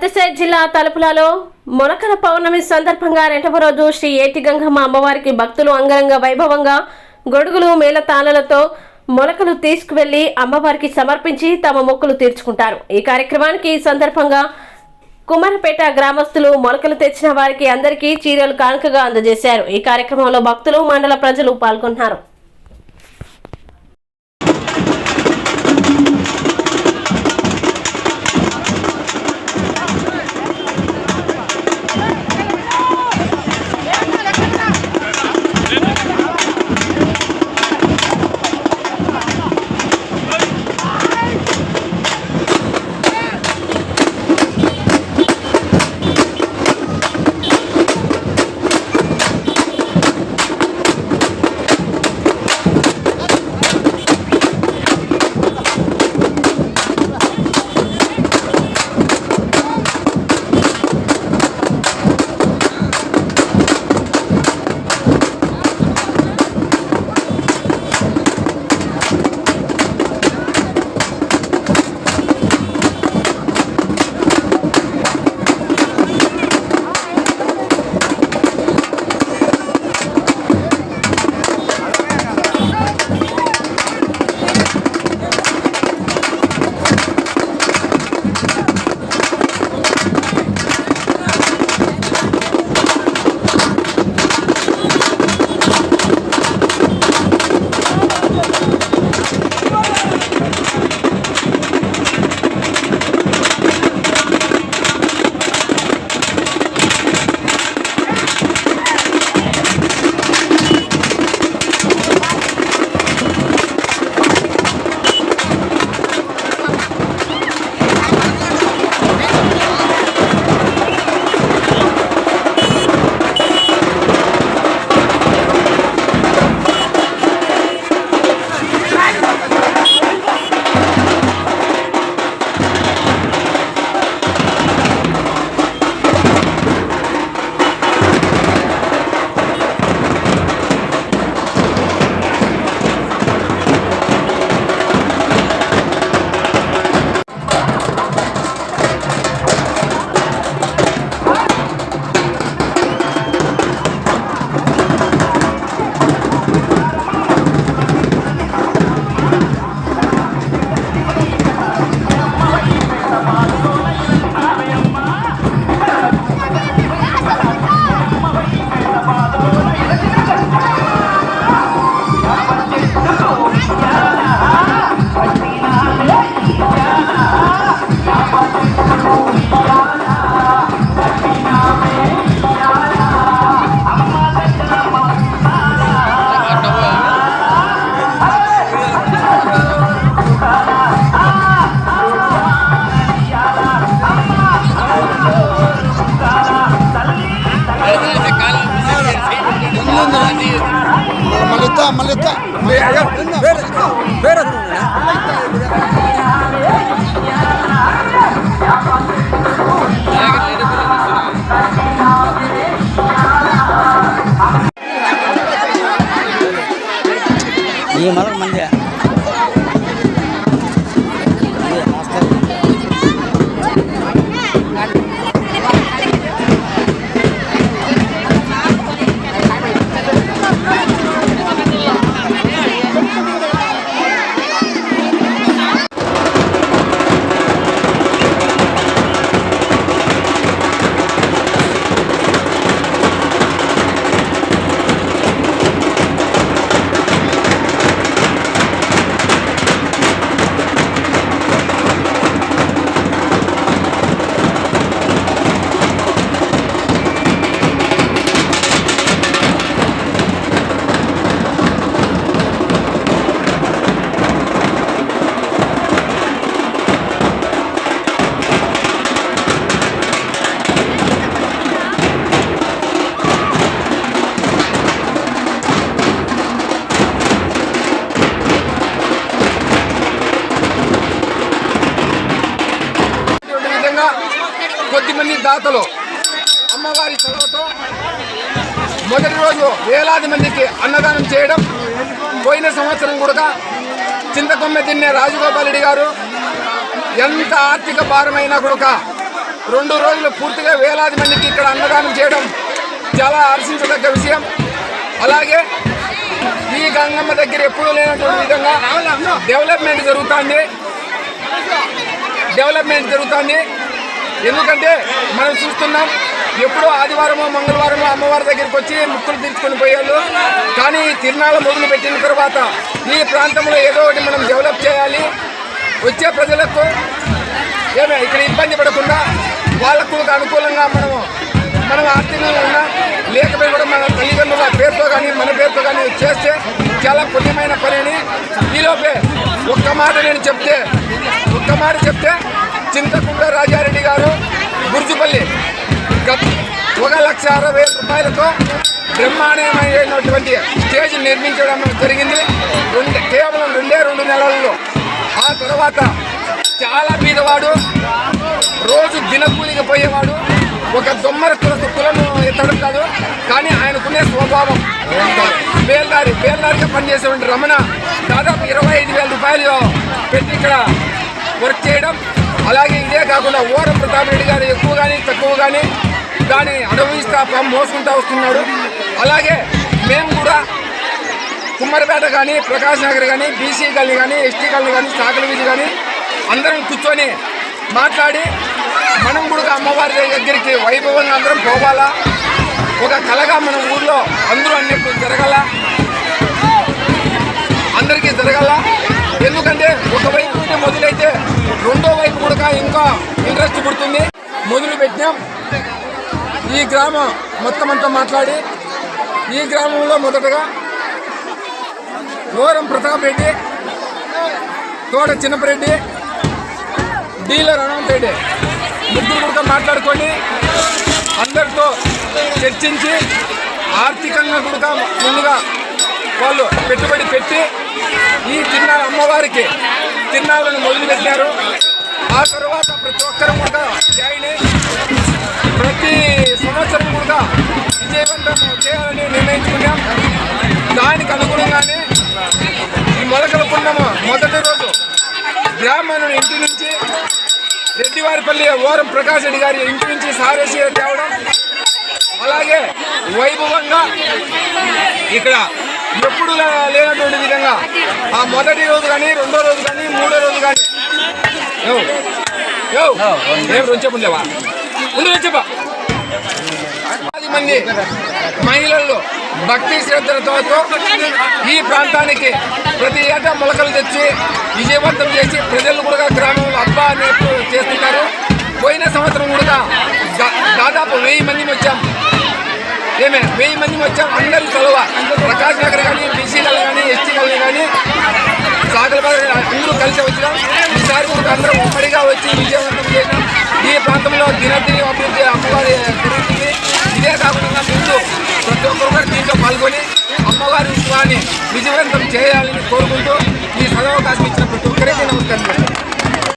సత్యసాయి జిల్లా తలుపులలో మొలకల పౌర్ణమి సందర్భంగా రెండవ రోజు శ్రీ ఏటి గంగమ్మ అమ్మవారికి భక్తులు అంగరంగ వైభవంగా గొడుగులు మేళతాళలతో మొలకలు తీసుకువెళ్ళి అమ్మవారికి సమర్పించి తమ మొక్కులు తీర్చుకుంటారు. ఈ కార్యక్రమానికి ఈ సందర్భంగా కుమారపేట గ్రామస్తులు మొలకలు తెచ్చిన వారికి అందరికీ చీరలు కానుకగా అందజేశారు. ఈ కార్యక్రమంలో భక్తులు మండల ప్రజలు పాల్గొన్నారు. కొద్దిమంది దాతలు అమ్మవారి చొరవతో మొదటి రోజు వేలాది మందికి అన్నదానం చేయడం పోయిన సంవత్సరం కూడా చింతకొమ్మె తిన్నే రాజగోపాల్ రెడ్డి గారు ఎంత ఆర్థిక భారమైనా కూడా రెండు రోజులు పూర్తిగా వేలాది మందికి ఇక్కడ అన్నదానం చేయడం చాలా హర్షించదగ్గ విషయం. అలాగే ఈ గంగమ్మ దగ్గర ఎప్పుడూ లేనటువంటి విధంగా డెవలప్మెంట్ జరుగుతుంది. డెవలప్మెంట్ జరుగుతుంది. ఎందుకంటే మనం చూస్తున్నాం ఎప్పుడో ఆదివారము మంగళవారము అమ్మవారి దగ్గరికి వచ్చి ముక్కులు తీర్చుకొని పోయారు కానీ తిరునాళ్ళ మొదలు పెట్టిన తర్వాత ఈ ప్రాంతంలో ఏదో ఒకటి మనం డెవలప్ చేయాలి. వచ్చే ప్రజలకు ఏమే ఇక్కడ ఇబ్బంది పడకుండా వాళ్ళకు అనుకూలంగా మనము మనం ఆర్థికంగా ఉన్నా లేకపోయి కూడా మన తల్లిదండ్రుల పేరుతో కానీ మన పేరుతో కానీ చేస్తే చాలా పుణ్యమైన పని అని ఈలోపే ఒక్క మాట నేను చెప్తే ఒక్క మాట చెప్తే చింతకుంట రాజారెడ్డి గారు గుర్జుపల్లి ఒక లక్ష అరవై వేల రూపాయలతో బ్రహ్మాండమైనటువంటి స్టేజ్ నిర్మించడం జరిగింది. రెండు కేవలం రెండే రెండు నెలల్లో. ఆ తర్వాత చాలా బీదవాడు రోజు దినకూలికి పోయేవాడు ఒక దొమ్మర కులసు కులను ఎత్తడం కాదు కానీ ఆయనకునే స్వభావం. బేల్దారి బేల్దారిగా పనిచేసేటువంటి రమణ దాదాపు ఇరవై ఐదు వేల రూపాయలు పెట్టి ఇక్కడ వర్క్ చేయడం అలాగే ఇదే కాకుండా ఓరం ప్రతాప్ రెడ్డి గారు ఎక్కువ కానీ తక్కువ కానీ దాన్ని అనుభవిస్తా మోసుకుంటా వస్తున్నాడు. అలాగే మేము కూడా కుమ్మరిపేట కానీ ప్రకాష్ నగర్ కానీ బీసీ కాలనీ కానీ ఎస్టీ కాలనీ కానీ సాకల వీధి కానీ అందరం కూర్చొని మాట్లాడి మనం కూడా అమ్మవారి దగ్గరికి వైభవంగా అందరం పోవాలా. ఒక కళగా మన ఊర్లో అందరూ అన్నట్టు జరగాల. మొదలు పెట్టినాం ఈ గ్రామం మొత్తం అంతా మాట్లాడి ఈ గ్రామంలో మొదటగా గోరం ప్రతాప్ రెడ్డి తోట చిన్నపరెడ్డి డీలర్ అనంత్ రెడ్డి ముగ్గురు కూడా మాట్లాడుకొని అందరితో చర్చించి ఆర్థికంగా కూడా ముందుగా వాళ్ళు పెట్టుబడి పెట్టి ఈ తిన్నాల అమ్మవారికి తిన్నాలను మొదలుపెట్టారు ఆ తర్వాత ప్రతి ఒక్కరు కూడా జాయిన్ అయ్యి ప్రతి సంవత్సరం కూడా విజయవంతం చేయాలని నిర్ణయించుకున్నాం. దానికి అనుగుణంగానే ఈ మొలకల పున్నమ మొదటి రోజు బ్రాహ్మణుని ఇంటి నుంచి రెడ్డివారిపల్లి ఓరం ప్రకాష్ రెడ్డి గారి ఇంటి నుంచి సారేసి తేవడం. అలాగే వైభవంగా ఇక్కడ ఎప్పుడు లేనటువంటి విధంగా ఆ మొదటి రోజు కానీ రెండో రోజు కానీ మూడో రోజు కానీ చెప్పు పది మంది మహిళలు భక్తి శ్రద్ధలతో ఈ ప్రాంతానికి ప్రతి ఏటా మొలకలు తెచ్చి విజయవంతం చేసి ప్రజలు కూడా గ్రామంలో అబ్బా అన్నట్టు చేస్తున్నారు. పోయిన సంవత్సరం కూడా దాదాపు వెయ్యి మంది వచ్చాం. ఏమే వెయ్యి మంది వచ్చాం. అందరూ చొలవ ప్రకాష్ నగర్ కానీ బీసీలలో కానీ ఎస్టీలలో కానీ సాగలబాద్ అందరూ కలిసి వచ్చినాం. అందరూ ఉమ్మడిగా వచ్చి విజయవంతం చేయడం ఈ ప్రాంతంలో దినదిని అభివృద్ధి అమ్మవారి జరుగుతుంది ఇదే కాకుండా ముందు ప్రతి ఒక్కరు కూడా దీంట్లో పాల్గొని అమ్మవారి విశ్వాన్ని విజయవంతం చేయాలని కోరుకుంటూ ఈ సదవకాశం ఇచ్చిన ప్రతి ఒక్కరికి నమస్కారం.